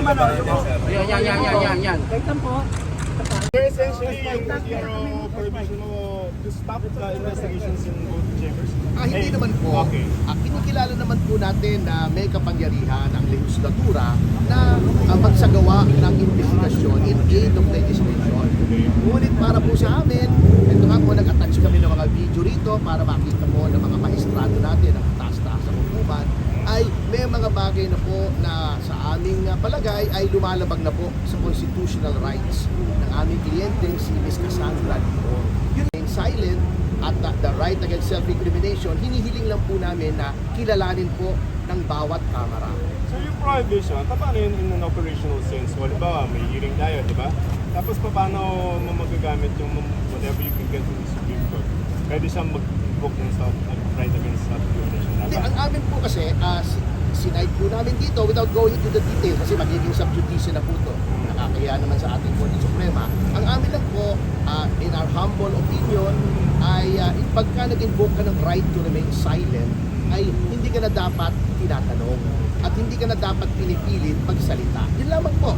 naman oh. Yan, yan, yan, yan, yan, yan. wait lang po. Pero essentially, yung zero prohibition mo to stop the investigations in both chambers? Ah, hindi naman po. Okay. Ah, kinikilala naman po natin na may kapangyarihan ang legislatura na ah, magsagawa ng investigasyon in aid of legislation. Ngunit para po sa amin, ito nga po, nag-attach kami ng mga video rito para makita mo ng mga maestrado natin, ang taas-taas ng hukuman, ay may mga bagay na po na sa aming ah, palagay ay lumalabag na po sa constitutional rights ng aming kliyente, si Ms. Cassandra Lito. Yun yung silent at uh, the right against self-incrimination, hinihiling lang po namin na kilalanin po ng bawat kamara. So yung prohibition, paano yun in an operational sense? O, halimbawa, may hearing tayo, di ba? Tapos paano magagamit yung whatever you can get from the Supreme Court? Pwede siyang mag-book ng self, right against self-incrimination. Ang amin po kasi, uh, sinight po namin dito without going into the details kasi magiging subjudice na po ito. Nakakaya naman sa ating Korte Suprema. Ang amin lang po, uh, in our humble opinion, ay uh, pagka nag-invoke ka ng right to remain silent, ay hindi ka na dapat tinatanong at hindi ka na dapat pinipilit magsalita. Yun lamang po.